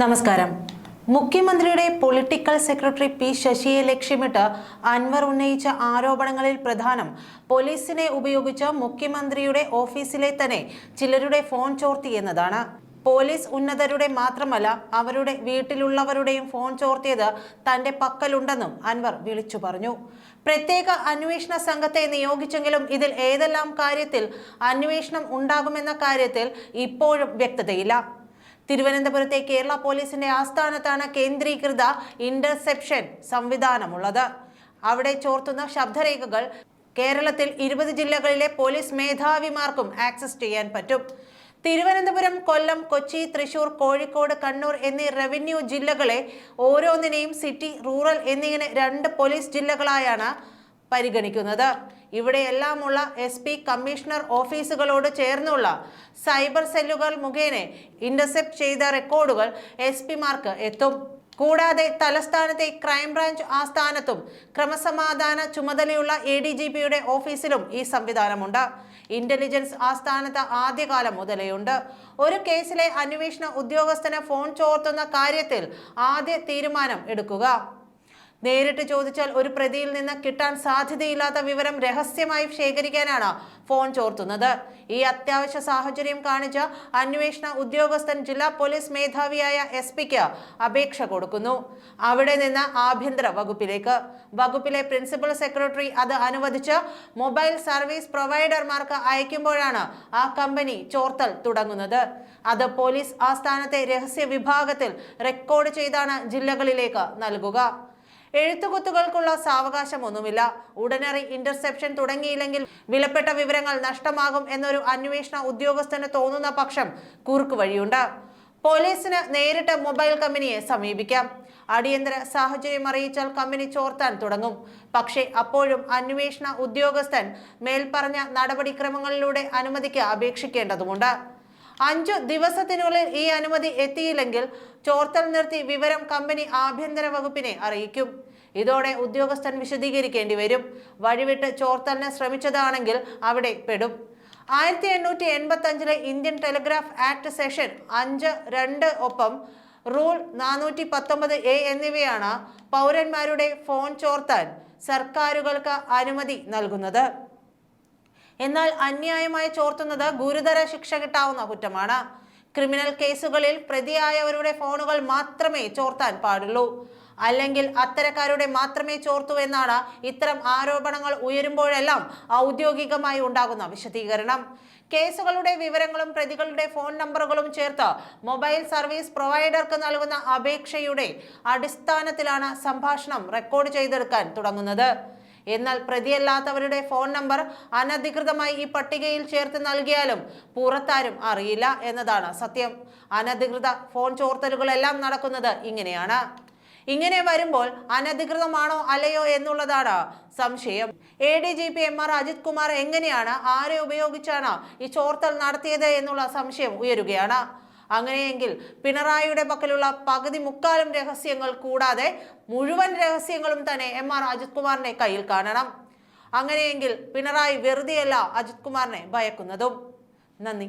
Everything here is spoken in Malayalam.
നമസ്കാരം. മുഖ്യമന്ത്രിയുടെ പൊളിറ്റിക്കൽ സെക്രട്ടറി പി ശശിയെ ലക്ഷ്യമിട്ട് അൻവർ ഉന്നയിച്ച ആരോപണങ്ങളിൽ പ്രധാനം പോലീസിനെ ഉപയോഗിച്ച് മുഖ്യമന്ത്രിയുടെ ഓഫീസിലെ തന്നെ ചിലരുടെ ഫോൺ ചോർത്തി എന്നതാണ്. പോലീസ് ഉന്നതരുടെ മാത്രമല്ല അവരുടെ വീട്ടിലുള്ളവരുടെയും ഫോൺ ചോർത്തിയത് തന്റെ പക്കലുണ്ടെന്നും അൻവർ വിളിച്ചു പറഞ്ഞു. പ്രത്യേക അന്വേഷണ സംഘത്തെ നിയോഗിച്ചെങ്കിലും ഇതിൽ ഏതെല്ലാം കാര്യത്തിൽ അന്വേഷണം ഉണ്ടാകുമെന്ന കാര്യത്തിൽ ഇപ്പോഴും വ്യക്തതയില്ല. തിരുവനന്തപുരത്തെ കേരള പോലീസിന്റെ ആസ്ഥാനത്താണ് കേന്ദ്രീകൃത ഇന്റർസെപ്ഷൻ സംവിധാനമുള്ളത്. അവിടെ ചോർത്തുന്ന ശബ്ദരേഖകൾ കേരളത്തിൽ ഇരുപത് ജില്ലകളിലെ പോലീസ് മേധാവിമാർക്കും ആക്സസ് ചെയ്യാൻ പറ്റും. തിരുവനന്തപുരം കൊല്ലം കൊച്ചി തൃശൂർ കോഴിക്കോട് കണ്ണൂർ എന്നീ റവന്യൂ ജില്ലകളെ ഓരോന്നിനെയും സിറ്റി റൂറൽ എന്നിങ്ങനെ രണ്ട് പോലീസ് ജില്ലകളായാണ് പരിഗണിക്കുന്നത്. ഇവിടെയെല്ലാമുള്ള എസ് പി കമ്മീഷണർ ഓഫീസുകളോട് ചേർന്നുള്ള സൈബർ സെല്ലുകൾ മുഖേന ഇന്റർസെപ്റ്റ് ചെയ്ത റെക്കോർഡുകൾ എസ് പിമാർക്ക് എത്തും. കൂടാതെ തലസ്ഥാനത്തെ ക്രൈംബ്രാഞ്ച് ആസ്ഥാനത്തും ക്രമസമാധാന ചുമതലയുള്ള എ ഡി ജി പിയുടെ ഓഫീസിലും ഈ സംവിധാനമുണ്ട്. ഇന്റലിജൻസ് ആസ്ഥാനത്ത് ആദ്യകാലം മുതലേയുണ്ട്. ഒരു കേസിലെ അന്വേഷണ ഉദ്യോഗസ്ഥന് ഫോൺ ചോർത്തുന്ന കാര്യത്തിൽ ആദ്യ തീരുമാനം എടുക്കുക. നേരിട്ട് ചോദിച്ചാൽ ഒരു പ്രതിയിൽ നിന്ന് കിട്ടാൻ സാധ്യതയില്ലാത്ത വിവരം രഹസ്യമായി ശേഖരിക്കാനാണ് ഫോൺ ചോർത്തുന്നത്. ഈ അത്യാവശ്യ സാഹചര്യം കാണിച്ച അന്വേഷണ ഉദ്യോഗസ്ഥൻ ജില്ലാ പോലീസ് മേധാവിയായ എസ് പിക്ക് അപേക്ഷ കൊടുക്കുന്നു. അവിടെ നിന്ന് ആഭ്യന്തര വകുപ്പിലേക്ക്. വകുപ്പിലെ പ്രിൻസിപ്പൽ സെക്രട്ടറി അത് അനുവദിച്ച് മൊബൈൽ സർവീസ് പ്രൊവൈഡർമാർക്ക് അയക്കുമ്പോഴാണ് ആ കമ്പനി ചോർത്തൽ തുടങ്ങുന്നത്. അത് പോലീസ് ആസ്ഥാനത്തെ രഹസ്യ വിഭാഗത്തിൽ റെക്കോർഡ് ചെയ്താണ് ജില്ലകളിലേക്ക് നൽകുക. എഴുത്തുകുത്തുകൾക്കുള്ള സാവകാശമൊന്നുമില്ല. ഉടനറി ഇന്റർസെപ്ഷൻ തുടങ്ങിയില്ലെങ്കിൽ വിലപ്പെട്ട വിവരങ്ങൾ നഷ്ടമാകും എന്നൊരു അന്വേഷണ ഉദ്യോഗസ്ഥന് തോന്നുന്ന പക്ഷം കുറുക്ക് വഴിയുണ്ട്. പോലീസിന് നേരിട്ട് മൊബൈൽ കമ്പനിയെ സമീപിക്കാം. അടിയന്തര സാഹചര്യം അറിയിച്ചാൽ കമ്പനി ചോർത്താൻ തുടങ്ങും. പക്ഷേ അപ്പോഴും അന്വേഷണ ഉദ്യോഗസ്ഥൻ മേൽപ്പറഞ്ഞ നടപടിക്രമങ്ങളിലൂടെ അനുമതിക്ക് അപേക്ഷിക്കേണ്ടതുണ്ട് അഞ്ചു ദിവസത്തിനുള്ളിൽ ഈ അനുമതി എത്തിയില്ലെങ്കിൽ ചോർത്തൽ നിർത്തി വിവരം കമ്പനി ആഭ്യന്തര വകുപ്പിനെ അറിയിക്കും. ഇതോടെ ഉദ്യോഗസ്ഥൻ വിശദീകരിക്കേണ്ടി വരും. വഴിവിട്ട് ചോർത്തലിന് ശ്രമിച്ചതാണെങ്കിൽ അവിടെ പെടും. ആയിരത്തി എണ്ണൂറ്റി എൺപത്തി അഞ്ചിലെ ഇന്ത്യൻ ടെലിഗ്രാഫ് ആക്ട് സെഷൻ അഞ്ച് രണ്ട് ഒപ്പം റൂൾ നാനൂറ്റി പത്തൊമ്പത് എ എന്നിവയാണ് പൗരന്മാരുടെ ഫോൺ ചോർത്താൻ സർക്കാരുകൾക്ക് അനുമതി നൽകുന്നത്. എന്നാൽ അന്യായമായി ചോർത്തുന്നത് ഗുരുതര ശിക്ഷ കിട്ടാവുന്ന കുറ്റമാണ്. ക്രിമിനൽ കേസുകളിൽ പ്രതിയായവരുടെ ഫോണുകൾ മാത്രമേ ചോർത്താൻ പാടുള്ളൂ. അല്ലെങ്കിൽ അത്തരക്കാരുടെ മാത്രമേ ചോർത്തു എന്നാണ് ഇത്തരം ആരോപണങ്ങൾ ഉയരുമ്പോഴെല്ലാം ഔദ്യോഗികമായി ഉണ്ടാകുന്ന വിശദീകരണം. കേസുകളുടെ വിവരങ്ങളും പ്രതികളുടെ ഫോൺ നമ്പറുകളും ചേർത്ത് മൊബൈൽ സർവീസ് പ്രൊവൈഡർക്ക് നൽകുന്ന അപേക്ഷയുടെ അടിസ്ഥാനത്തിലാണ് സംഭാഷണം റെക്കോർഡ് ചെയ്തെടുക്കാൻ തുടങ്ങുന്നത്. എന്നാൽ പ്രതിയല്ലാത്തവരുടെ ഫോൺ നമ്പർ അനധികൃതമായി ഈ പട്ടികയിൽ ചേർത്ത് നൽകിയാലും പുറത്താരും അറിയില്ല എന്നതാണ് സത്യം. അനധികൃത ഫോൺ ചോർത്തലുകളെല്ലാം നടക്കുന്നത് ഇങ്ങനെയാണ്. ഇങ്ങനെ വരുമ്പോൾ അനധികൃതമാണോ അല്ലയോ എന്നുള്ളതാണ് സംശയം. A D G P M R Ajith Kumar എങ്ങനെയാണ് ആരെ ഉപയോഗിച്ചാണ് ഈ ചോർത്തൽ നടത്തിയത് എന്നുള്ള സംശയം ഉയരുകയാണ്. അങ്ങനെയെങ്കിൽ പിണറായിയുടെ പക്കലുള്ള പകുതി മുക്കാലും രഹസ്യങ്ങൾ കൂടാതെ മുഴുവൻ രഹസ്യങ്ങളും തന്നെ എം ആർ അജിത് കുമാറിന്റെ കയ്യിൽ കാണണം. അങ്ങനെയെങ്കിൽ പിണറായി വെറുതെയല്ല അജിത് കുമാറിനെ ഭയക്കുന്നതും. നന്ദി.